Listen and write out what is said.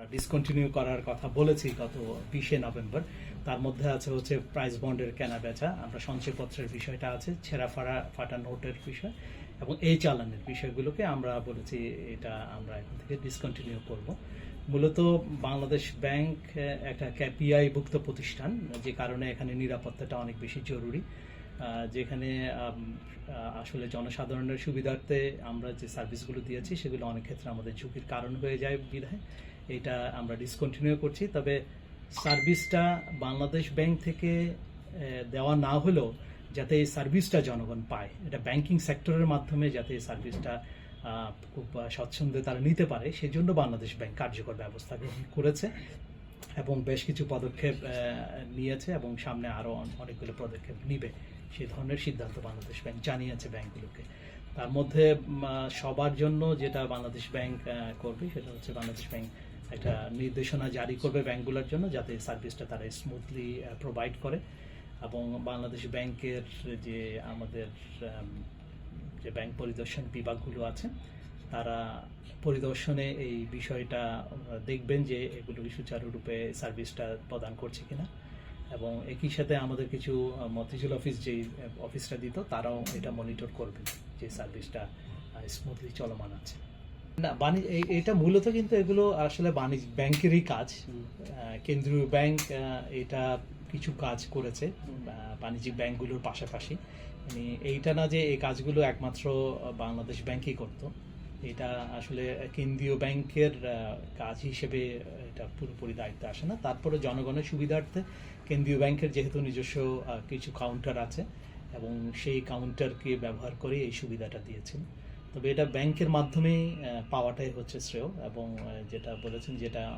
Discontinue করার কথা বলেছি গত বিশে নভেম্বর। তার মধ্যে আছে হচ্ছে প্রাইস বন্ডের কেনা বেচা। আমরা সঞ্চয়পত্রের বিষয়টা আছে, ছেঁড়া ফাড়া, ফাটা নোটের বিষয় এবং এই চালানের বিষয়গুলোকে আমরা বলেছি, এটা আমরা এখন থেকে ডিসকন্টিনিউ করব। মূলত বাংলাদেশ ব্যাংক একটা ক্যাপিআই ভুক্ত প্রতিষ্ঠান, যে কারণে এখানে নিরাপত্তাটা অনেক বেশি জরুরি। যেখানে আসলে জনসাধারণের সুবিধার্থে আমরা যে সার্ভিসগুলো দিয়েছি, সেগুলো অনেক ক্ষেত্রে আমাদের ঝুঁকির কারণ হয়ে যায় বিধায়। এটা আমরা ডিসকন্টিনিউ করছি। তবে সার্ভিসটা বাংলাদেশ ব্যাংক থেকে দেওয়া না হলেও যাতে এই সার্ভিসটা জনগণ পায়, এটা ব্যাংকিং সেক্টরের মাধ্যমে যাতে এই সার্ভিসটা খুব স্বচ্ছন্দে তারা নিতে পারে, সেজন্য বাংলাদেশ ব্যাংক কার্যকর ব্যবস্থা গ্রহণ করেছে। এবং বেশ কিছু পদক্ষেপ নিয়েছে এবং সামনে আরও অনেকগুলো পদক্ষেপ নিবে। সেই ধরনের সিদ্ধান্ত বাংলাদেশ ব্যাংক জানিয়েছে ব্যাংকগুলোকে। তার মধ্যে সবার জন্য যেটা বাংলাদেশ ব্যাংক করবে সেটা হচ্ছে বাংলাদেশ ব্যাংক একটা নির্দেশনা জারি করবে ব্যাংকগুলোর জন্য যাতে সার্ভিসটা তারা স্মুথলি প্রোভাইড করে। এবং বাংলাদেশ ব্যাংকের যে আমাদের যে ব্যাংক পরিদর্শন বিভাগগুলো আছে তারা পরিদর্শনে এই বিষয়টা দেখবেন যে এগুলো সুচারুরূপে সার্ভিসটা প্রদান করছে কিনা। এবং একই সাথে আমাদের কিছু মতিঝিল অফিস যেই অফিসটা দিত তারাও এটা মনিটর করবে যে সার্ভিসটা স্মুথলি চলমান আছে। না বাণিজ্য এটা মূলত কিন্তু এগুলো আসলে বাণিজ্য ব্যাংকেরই কাজ। কেন্দ্রীয় ব্যাংক এটা কিছু কাজ করেছে বাণিজ্যিক ব্যাংকগুলোর পাশাপাশি। মানে এইটা না যে এই কাজগুলো একমাত্র বাংলাদেশ ব্যাংকই করত। এটা আসলে কেন্দ্রীয় ব্যাংকের কাজ হিসেবে এটা পুরোপুরি দায়িত্ব আসে না। তারপরে জনগণের সুবিধার্থে কেন্দ্রীয় ব্যাংকের যেহেতু নিজস্ব কিছু কাউন্টার আছে এবং সেই কাউন্টারকে ব্যবহার করে এই সুবিধাটা দিয়েছেন। তবে এটা ব্যাংকের মাধ্যমেই পাওয়াটাই হচ্ছে শ্রেয় এবং যেটা বলেছেন যেটা